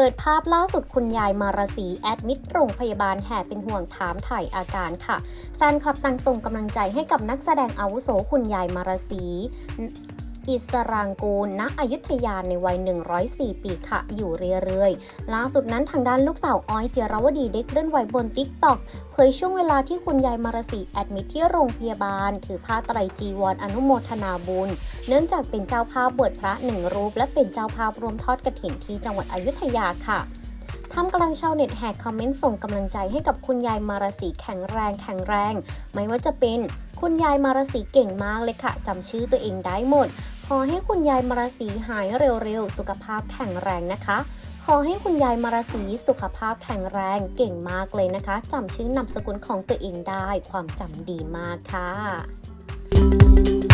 เปิดภาพล่าสุดคุณยายมาราศีแอดมิดโรงพยาบาลแห่เป็นห่วงถามถ่ายอาการค่ะ แฟนคลับต่างส่งกำลังใจให้กับนักแสดงอาวุโสคุณยายมาราศี อิสรางกูลณอยุธยาในวัย 104 ปีค่ะ อยู่เรื่อยๆ ล่าสุดนั้นทางด้านลูกสาวอ้อยเจรวดีได้เคลื่อนไหวบนติ๊กต็อกเผยช่วงเวลาที่คุณยายมาราศีแอดมิทที่โรงพยาบาล ถือผ้าไตรจีวรออนุโมทนาบุญ เนื่องจากเป็นเจ้าภาพบวชพระหนึ่งรูป และเป็นเจ้าภาพรวมทอดกระถิ่นที่จังหวัดอยุธยาค่ะทำกลังชาวเน็ตแหกคอมเมนต์ส่งกำลังใจให้กับคุณยายมาราศีแข็งแรงแข็งแรง ไม่ว่าจะเป็นคุณยายมาราศีเก่งมากเลยค่ะจำชื่อตัวเองได้หมด ขอให้คุณยายมารสีหายเร็วๆ สุขภาพแข็งแรงนะคะ ขอให้คุณยายมารสีสุขภาพแข็งแรงเก่งมากเลยนะคะจำชื่อนามสกุลของตัวเองได้ความจำดีมากค่ะ